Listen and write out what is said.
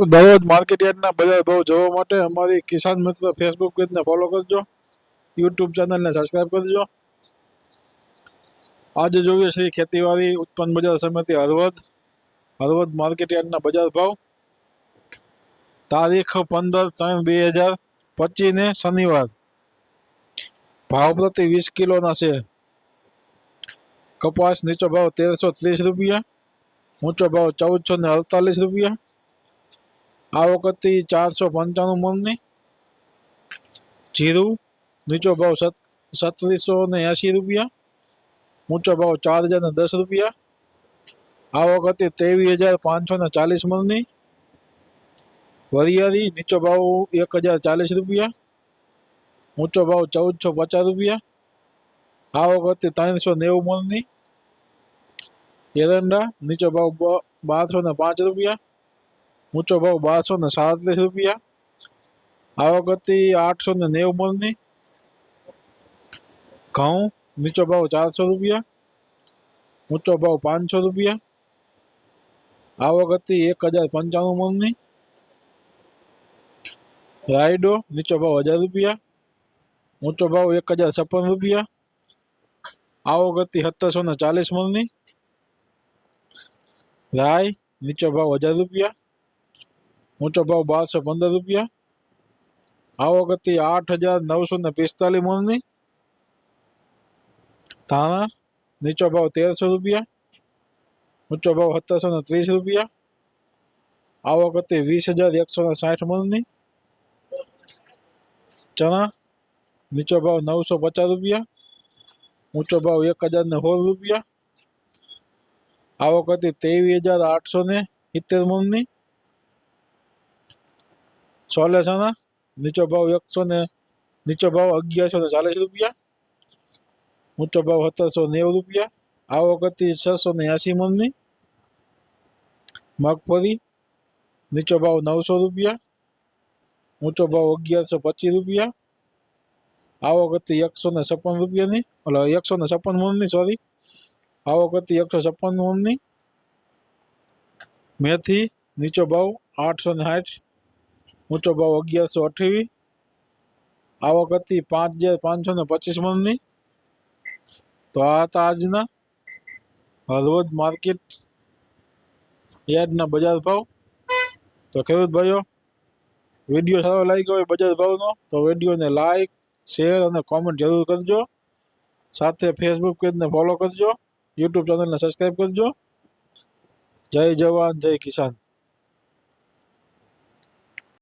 તો દયોદ માર્કેટ યાર્ડના બજાર ભાવ જોવા માટે અમારી કિસાન મિત્ર ફેસબુક પેજ ને ફોલો કરજો YouTube ચેનલ ને સબસ્ક્રાઇબ કરી દેજો આજે જોવશે ખેતીવાડી ઉત્પન્ન બજાર સમિતિ હરવદ હરવદ માર્કેટ યાર્ડના બજાર ભાવ તારીખ 15/3/2025 ને શનિવાર ભાવ પ્રતિ 20 કિલો ના છે કપાસ નીચો ભાવ 1330 રૂપિયા ઊંચો ભાવ 1448 રૂપિયા आवखत चार सौ पंचाणु मन जीरु नीचो भाव सत सत्रीसो एशी रुपया ऊंचो भाव चार हजार दस रुपया आवखते तेवीस हजार पांच सौ चालीस मननी वरियारी नीचो भाव एक हज़ार चालीस रुपया ऊंचो भाव चौद सौ पचास रुपया आवखते तीन सौ नेव मननी एरंडा नीचो भाव बार सौ पांच रुपया ઊંચો ભાવ બારસો ને સાડત્રીસ રૂપિયા આવક હતી આઠસો ને નેવું મણની ઘઉં નીચો ભાવ ચારસો રૂપિયા ઊંચો ભાવ પાંચસો રૂપિયા આવક હતી એક હજાર પંચાણું મણની રાયડો નીચો ભાવ હજાર રૂપિયા ઊંચો ભાવ એક હજાર છપ્પન રૂપિયા આવક હતી સત્તરસો ને ચાલીસ મણની રાય નીચો ભાવ હજાર રૂપિયા ऊंचो भाव बार सौ पंद्रह रुपया आवती आठ हजार नौ सौ पिस्ताली मोलनी थाना नीचो भाव तेरह सौ रुपया ऊंचो भाव सत्तर सौ तीस रुपया आवती वीस हजार एक सौ साठ मोलनी चना नीचो भाव नौ सौ पचास रुपया ऊंचो भाव एक हजार ने सोल रुपया आवती तेवीस हजार आठ सौ ने इतर मोलनी સોલે છાના નીચો ભાવ એકસો ને નીચો ભાવ અગિયારસો ને ચાલીસ રૂપિયા ઊંચો ભાવ સત્તરસો નેવું રૂપિયા આવક હતી છસો ને એંસી મણની મગફળી નીચો ભાવ નવસો રૂપિયા ઊંચો ભાવ અગિયારસો પચીસ રૂપિયા આવક હતી એકસો ને છપ્પન રૂપિયાની એટલે એકસો ને છપ્પન મણની સોરી આવક હતી એકસો છપ્પન મણની મેથી નીચો ભાવ આઠસો ને સાઠ ઊંચો ભાવ અગિયારસો અઠ્યાવીસ આવક હતી પાંચ હજાર પાંચસો ને પચીસ મણની તો આ હતા આજના હળવદ માર્કેટ યાર્ડના બજાર ભાવ તો ખેડૂત ભાઈઓ વિડીયો સારો લાગ્યો હોય બજાર ભાવનો તો વિડીયોને લાઈક શેર અને કોમેન્ટ જરૂર કરજો સાથે ફેસબુક પેજને ફોલો કરજો યુટ્યુબ ચેનલને સબસ્ક્રાઈબ કરજો જય જવાન જય કિસાન